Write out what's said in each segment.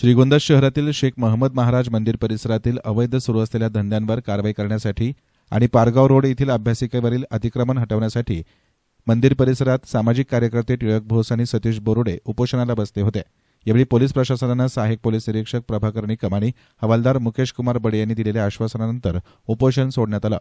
श्रीगोंदा शहरातील शेख महम्मद महाराज मंदिर परिसरातील अवैध सुरू असलेल्या धंद्यांवर कारवाई करण्यासाठी आणि पारगाव रोड येथील अभ्यासिकेवरील अतिक्रमण हटवण्यासाठी मंदिर परिसरात सामाजिक कार्यकर्ते टिळक भोस आणि सतीश बोरुडे उपोषणाला बसले होते. यावेळी पोलीस प्रशासनानं सहाय्यक पोलीस निरीक्षक प्रभाकर निकम हवालदार मुकेश कुमार बडे यांनी दिलेल्या आश्वासनानंतर उपोषण सोडण्यात आलं.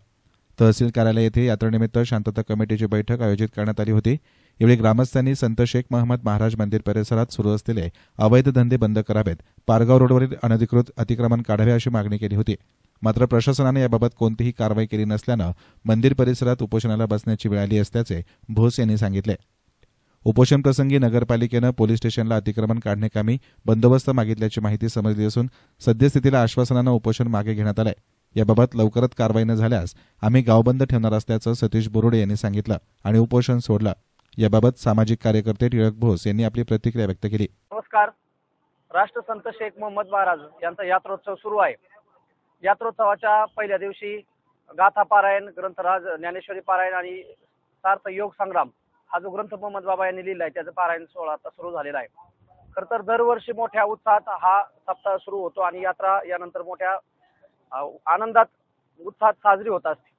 तहसील कार्यालय येथे यात्रेनिमित्त शांतता कमिटीची बैठक आयोजित करण्यात आली होती. यावेळी ग्रामस्थांनी संत शेख महम्मद महाराज मंदिर परिसरात सुरू असलेले अवैध धंदे बंद करावेत. पारगाव रोडवरील अनधिकृत अतिक्रमण काढावे अशी मागणी केली होती. मात्र प्रशासनाने याबाबत कोणतीही कारवाई केली नसल्यानं मंदिर परिसरात उपोषणाला बसण्याची वेळ आली असल्याचे भोस यांनी सांगितले. उपोषण प्रसंगी नगरपालिकेनं पोलीस स्टेशनला अतिक्रमण काढण्याकामी बंदोबस्त मागितल्याची माहिती समजली असून सद्यस्थितीला आश्वासनानं उपोषण मागे घेण्यात आलं आहे याबाबत लवकरच कारवाई न झाल्यास आम्ही गावबंद ठेवणार असल्याचं सतीश बोरुडे यांनी सांगितलं आणि उपोषण सोडलं. याबाबत सामाजिक कार्यकर्ते टिळक भोस यांनी आपली प्रतिक्रिया व्यक्त केली. नमस्कार. राष्ट्रसंत शेख मोहम्मद महाराज यांचा यात्रोत्सव सुरू आहे. यात्रोत्सवाच्या पहिल्या दिवशी गाथा पारायण ग्रंथराज ज्ञानेश्वरी पारायण आणि सार्थ योग संग्राम हा जो ग्रंथ मोहम्मद बाबा यांनी लिहिला आहे त्याचं पारायण सोहळा आता सुरू झालेला आहे. खर तर दरवर्षी मोठ्या उत्साहात हा सप्ताह सुरू होतो आणि यात्रा यानंतर मोठ्या आनंदात उत्साहात साजरी होत असते.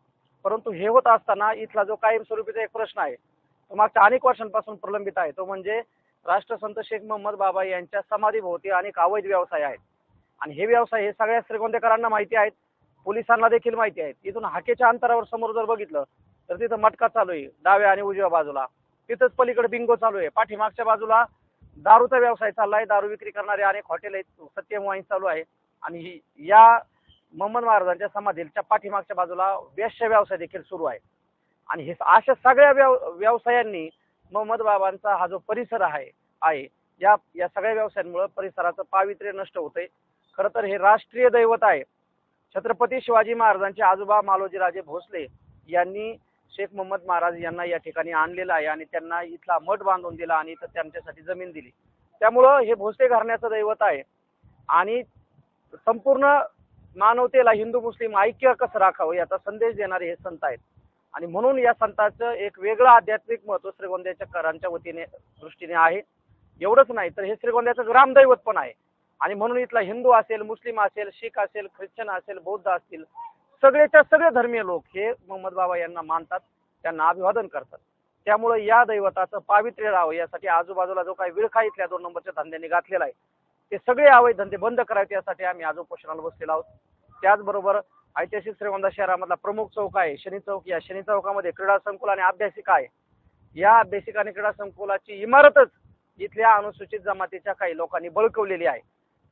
परंतु हे होत असताना इथला जो कायमस्वरूपीचा एक प्रश्न आहे तो मागच्या अनेक वर्षांपासून प्रलंबित आहे. तो म्हणजे राष्ट्रसंत शेख मोहम्मद बाबा यांच्या समाधीभोवती अनेक अवैध व्यवसाय आहेत. आणि हे व्यवसाय हे सगळ्या श्रीगोंदेकरांना माहिती आहेत. पोलिसांना देखील माहिती आहेत. इथून हाकेच्या अंतरावर समोर जर बघितलं तर तिथं मटका चालू आहे डाव्या आणि उजव्या बाजूला. तिथंच पलीकडे बिंगो चालू आहे. पाठीमागच्या बाजूला दारूचा व्यवसाय चालला आहे दारू विक्री करणारे अनेक हॉटेल आहेत. सत्यम वाईन चालू आहे. आणि ही- या मोहम्मद महाराजांच्या समाधीच्या पाठीमागच्या बाजूला वेश्य व्यवसाय देखील सुरू आहे. आणि हे अशा सगळ्या व्यव व्यवसायांनी मोहम्मद बाबांचा हा जो परिसर आहे आहे या या सगळ्या व्यवसायांमुळे परिसराचं पावित्र्य नष्ट होतंय. खरं तर हे राष्ट्रीय दैवत आहे. छत्रपती शिवाजी महाराजांचे आजोबा मालोजीराजे भोसले यांनी शेख मोहम्मद महाराज यांना या ठिकाणी आणलेलं आहे आणि त्यांना इथला मठ बांधून दिला आणि इथं त्यांच्यासाठी जमीन दिली. त्यामुळं हे भोसले घराण्याचं दैवत आहे. आणि संपूर्ण मानवतेला हिंदू मुस्लिम ऐक्य कसं राखावं याचा संदेश देणारे हे संत आहेत. आणि म्हणून या संतांचं एक वेगळं आध्यात्मिक महत्त्व श्रीगोंद्याच्या करांच्या वतीने दृष्टीने आहे. एवढंच नाही तर हे श्रीगोंद्याचं ग्रामदैवत पण आहे. आणि म्हणून इथला हिंदू असेल मुस्लिम असेल शीख असेल ख्रिश्चन असेल बौद्ध असतील सगळेच्या सगळे धर्मीय लोक हे मोहम्मद बाबा यांना मानतात त्यांना अभिवादन करतात. त्यामुळे या दैवताचं पावित्र्य राहावं यासाठी आजूबाजूला जो काही विळखा इथल्या दोन नंबरच्या धंद्यांनी घातलेला आहे ते सगळे अवैध धंदे बंद करावेत यासाठी आम्ही आज उपोषणाला बसलेलो आहोत. त्याचबरोबर ऐतिहासिक श्रीगोंदा शहरामधला प्रमुख चौक आहे. शनी चौक या शनी चौकामध्ये क्रीडा संकुल आणि अभ्यासिका आहे. या अभ्यासिका आणि क्रीडा संकुलाची इमारतच इथल्या अनुसूचित जमातीच्या काही लोकांनी बळकवलेली आहे.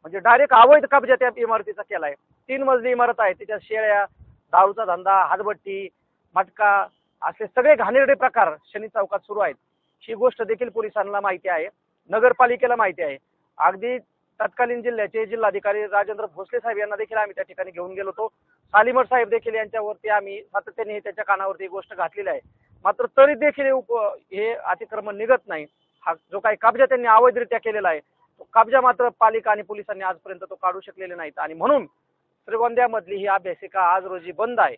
म्हणजे डायरेक्ट अवैध कब्जा त्या इमारतीचा केलाय. तीन मजली इमारत आहे. त्याच्यात शेळ्या दारूचा धंदा हातभट्टी मटका असे सगळे घाणेरडे प्रकार शनी चौकात सुरू आहेत. ही गोष्ट देखील पोलिसांना माहिती आहे. नगरपालिकेला माहिती आहे. अगदी तत्कालीन जिल्ह्याचे जिल्हाधिकारी राजेंद्र भोसले साहेब यांना देखील आम्ही त्या ठिकाणी घेऊन गेलो होतो. सालिमर साहेब देखील यांच्यावरती आम्ही सातत्याने त्याच्या कानावरती गोष्ट घातलेली आहे. मात्र तरी देखील हे उप हे अतिक्रमण निघत नाही. हा जो काही कब्जा त्यांनी अवैधरित्या केलेला आहे तो कब्जा मात्र पालिका आणि पोलिसांनी आजपर्यंत तो काढू शकलेले नाहीत. आणि म्हणून श्रीगोंद्यामधली ही अभ्यासिका आज रोजी बंद आहे.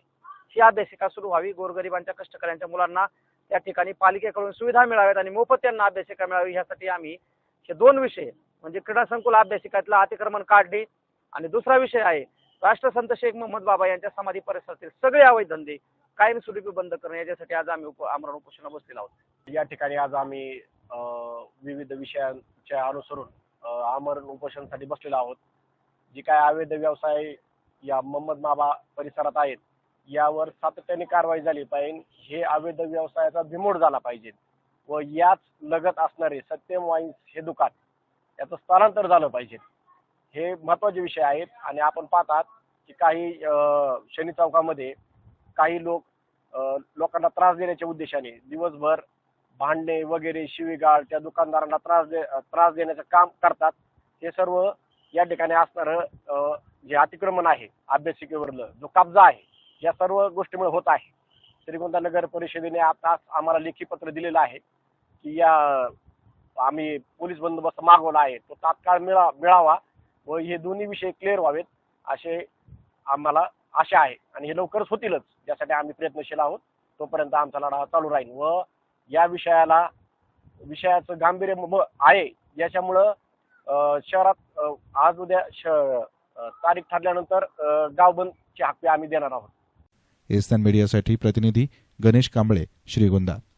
ही अभ्यासिका सुरू व्हावी गोरगरिबांच्या कष्टकऱ्यांच्या मुलांना त्या ठिकाणी पालिकेकडून सुविधा मिळाव्यात आणि मोफत त्यांना अभ्यासिका मिळावी यासाठी आम्ही हे दोन विषय म्हणजे क्रीडा संकुल अभ्यासिकातलं अतिक्रमण काढणे आणि दुसरा विषय आहे राष्ट्रसंत शेख मोहम्मद बाबा यांच्या समाधी परिसरातील सगळे अवैध धंदे कायमस्वरूपी बंद करणे याच्यासाठी आज आम्ही आमरण उपोषण बसलेलो आहोत. या ठिकाणी आज आम्ही विविध विषयांच्या अनुसरून आमरण उपोषणासाठी बसलेलो आहोत. जी काय अवैध व्यवसाय या मोहम्मद बाबा परिसरात आहेत यावर सातत्याने कारवाई झाली पाहिजे. हे अवैध व्यवसायाचा बिमोड झाला पाहिजे. व याच लगत असणारे सत्यम वाईन्स हे दुकान याचं स्थलांतर झालं पाहिजे. हे महत्त्वाचे विषय आहेत आणि आपण पाहतात की काही शनी चौकामध्ये काही लोक लोकांना त्रास देण्याच्या उद्देशाने दिवसभर भांडणे वगैरे शिवीगाळ त्या दुकानदारांना त्रास दे त्रास देण्याचं काम करतात. हे सर्व या ठिकाणी असणारं जे अतिक्रमण आहे अभ्यासिकेवरलं जो कब्जा आहे या सर्व गोष्टीमुळे होत आहे. श्रीगोंदा नगर परिषदेने आता आम्हाला लेखी पत्र दिलेलं आहे की या आम्ही पोलीस बंदोबस्त मागवला आहे तो तात्काळ मिळा मिळावा व हे दोन्ही विषय क्लिअर व्हावेत असे आम्हाला आशा आहे. आणि हे लवकरच होतीलच ज्यासाठी आम्ही प्रयत्नशील आहोत तोपर्यंत आमचा लढा चालू राहील. व या विषयाला विषयाचं गांभीर्य आहे. याच्यामुळं शहरात आज उद्या तारीख ठरल्यानंतर अ, गाव बंदची आम्ही देणार आहोत. मीडियासाठी प्रतिनिधी गणेश कांबळे श्रीगोंदा.